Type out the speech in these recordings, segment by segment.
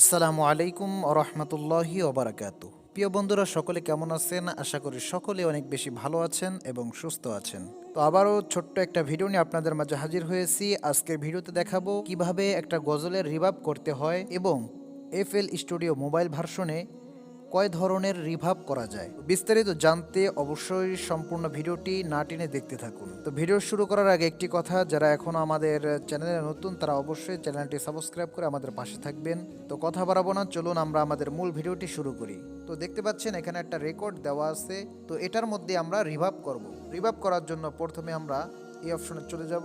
আসসালামু আলাইকুম রহমতুল্লাহি ওবরাকাত প্রিয় বন্ধুরা, সকলে কেমন আছেন? আশা করি সকলে অনেক বেশি ভালো আছেন এবং সুস্থ আছেন। তো আবারও ছোট্ট একটা ভিডিও নিয়ে আপনাদের মাঝে হাজির হয়েছি। আজকের ভিডিওতে দেখাবো কীভাবে একটা গজলের রিভাব করতে হয় এবং এফ এল স্টুডিও মোবাইল ভার্সনে কয় ধরনের রিভাব করা যায়? বিস্তারিত জানতে অবশ্যই সম্পূর্ণ ভিডিওটি না টেনে দেখতে থাকুন। তো ভিডিও শুরু করার আগে একটি কথা, যারা এখনও আমাদের চ্যানেলে নতুন, তারা অবশ্যই চ্যানেলটি সাবস্ক্রাইব করে আমাদের পাশে থাকবেন। তো কথা বাড়াবো না, চলুন আমরা আমাদের মূল ভিডিওটি শুরু করি। তো দেখতে পাচ্ছেন, এখানে একটা রেকর্ড দেওয়া আছে। তো এটার মধ্যে আমরা রিভাব করব। রিভাব করার জন্য প্রথমে আমরা এই অপশনে চলে যাব।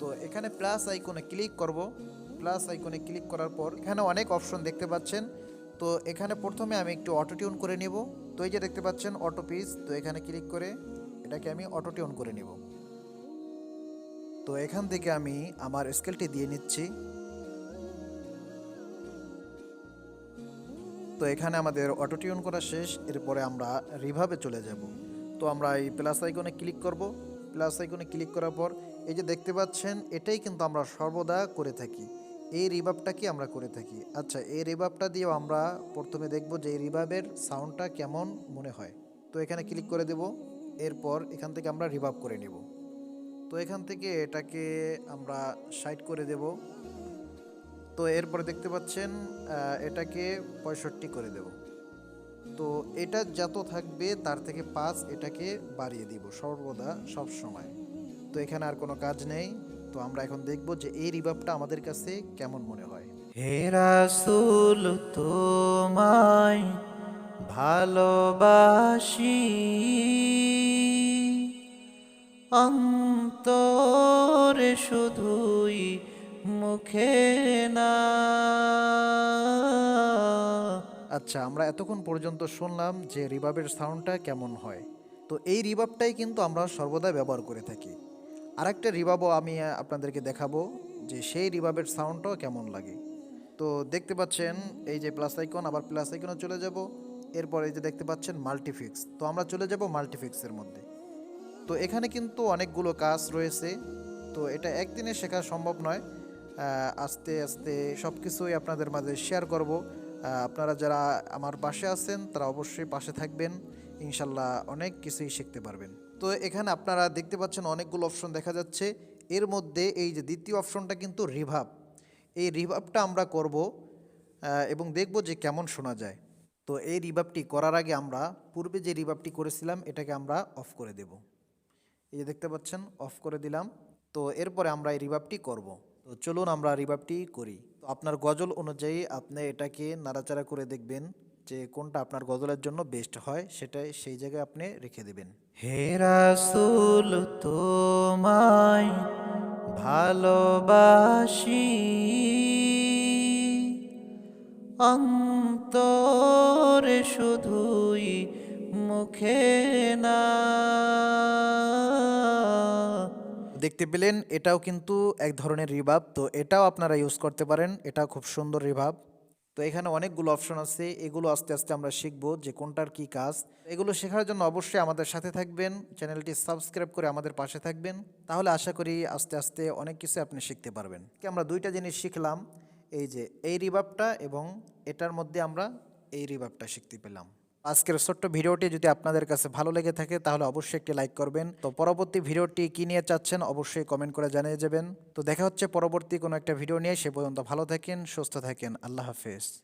তো এখানে প্লাস আইকনে ক্লিক করব। প্লাস আইকনে ক্লিক করার পর এখানে অনেক অপশন দেখতে পাচ্ছেন। তো এখানে প্রথমে আমি একটু অটো টিউন করে নেব। তো এই যে দেখতে পাচ্ছেন অটো পিস তো এখানে ক্লিক করে এটাকে আমি অটো টিউন করে নেব। তো এখান থেকে আমি আমার স্কেলটি দিয়ে নিচ্ছি। তো এখানে আমাদের অটো টিউন করা শেষ, এরপরে আমরা রিভাবে চলে যাব। তো আমরা এই প্লাস আইকনে ক্লিক করব। প্লাস আইকনে ক্লিক করার পর এই যে দেখতে পাচ্ছেন, এটাই কিন্তু আমরা সর্বদা করে থাকি। এই রিভাবটাকে আমরা করে থাকি? আচ্ছা এই রিভাবটা দিয়েও আমরা প্রথমে দেখব যে এই সাউন্ডটা কেমন মনে হয়। তো এখানে ক্লিক করে দেব, এরপর এখান থেকে আমরা রিভাব করে নেব। তো এখান থেকে এটাকে আমরা সাইড করে দেব। তো এরপরে দেখতে পাচ্ছেন এটাকে পঁয়ষট্টি করে দেব। তো এটা যত থাকবে তার থেকে পাঁচ এটাকে বাড়িয়ে দিব সর্বদা সব সময় তো এখানে আর কোনো কাজ নেই। তো আমরা এখন দেখব যে এই রিভাবটা আমাদের কাছে কেমন মনে হয়। হে রাসূল তোমায় ভালোবাসি। অন্তরে শুধুই মুখে না। আচ্ছা আমরা এতক্ষণ পর্যন্ত শুনলাম যে রিভাবের সাউন্ডটা কেমন হয়। তো এই রিভাবটাই কিন্তু আমরা সর্বদা ব্যবহার করে থাকি। আরেকটা রিভাবও আমি আপনাদেরকে দেখাবো যে সেই রিভাবের সাউন্ডটাও কেমন লাগে। তো দেখতে পাচ্ছেন, এই যে প্লাস আইকন আবার প্লাস আইকনে চলে যাব। এরপর এই যে দেখতে পাচ্ছেন মাল্টিফিক্স তো আমরা চলে যাব মাল্টিফিক্সের মধ্যে। তো এখানে কিন্তু অনেকগুলো কাজ রয়েছে। তো এটা একদিনে শেখা সম্ভব নয়। আস্তে আস্তে সব কিছুই আপনাদের মাঝে শেয়ার করব। আপনারা যারা আমার পাশে আছেন, তারা অবশ্যই পাশে থাকবেন। ইনশাল্লাহ অনেক কিছুই শিখতে পারবেন। তো এখানে আপনারা দেখতে পাচ্ছেন অনেকগুলো অপশন দেখা যাচ্ছে। এর মধ্যে এই যে দ্বিতীয় অপশনটা কিন্তু রিভাব এই রিভাবটা আমরা করব এবং দেখব যে কেমন শোনা যায়। তো এই রিভাবটি করার আগে আমরা পূর্বে যে রিভাবটি করেছিলাম, এটাকে আমরা অফ করে দেব। এই যে দেখতে পাচ্ছেন অফ করে দিলাম। তো এরপরে আমরা এই রিভাবটি করব। তো চলুন আমরা রিভাবটি করি। তো আপনার গজল অনুযায়ী আপনি এটাকে নাড়াচাড়া করে দেখবেন। যে কোনটা আপনার গজলের জন্য বেস্ট হয় সেটাই সেই জায়গায় আপনি রেখে দেবেন। হে রাসূল তোমায় ভালোবাসি। অন্তরে শুধুই মুখে না। দেখতে পেলেন এটাও কিন্তু এক ধরনের রিভাব তো এটাও আপনারা ইউজ করতে পারেন এটা খুব সুন্দর রিভাব তো এখানে অনেকগুলো অপশন আছে। এগুলো আস্তে আস্তে আমরা শিখব যে কোনটার কি কাজ। এগুলো শেখার জন্য অবশ্যই আমাদের সাথে থাকবেন। চ্যানেলটি সাবস্ক্রাইব করে আমাদের পাশে থাকবেন। তাহলে আশা করি আস্তে আস্তে অনেক কিছু আপনি শিখতে পারবেন। কি আমরা দুইটা জিনিস শিখলাম। এই যে এই রিভাবটা এবং এটার মধ্যে আমরা এই রিভাবটা শিখতে পেলাম। আজকের ছোট্ট ভিডিওটি যদি আপনাদের কাছে ভালো লেগে থাকে, তাহলে অবশ্যই একটি লাইক করবেন। তো পরবর্তী ভিডিওটি কী নিয়ে চাচ্ছেন, অবশ্যই কমেন্ট করে জানিয়ে যাবেন। তো দেখা হচ্ছে পরবর্তী কোনো একটা ভিডিও নিয়ে, সে পর্যন্ত ভালো থাকেন, সুস্থ থাকেন। আল্লাহ হাফেজ।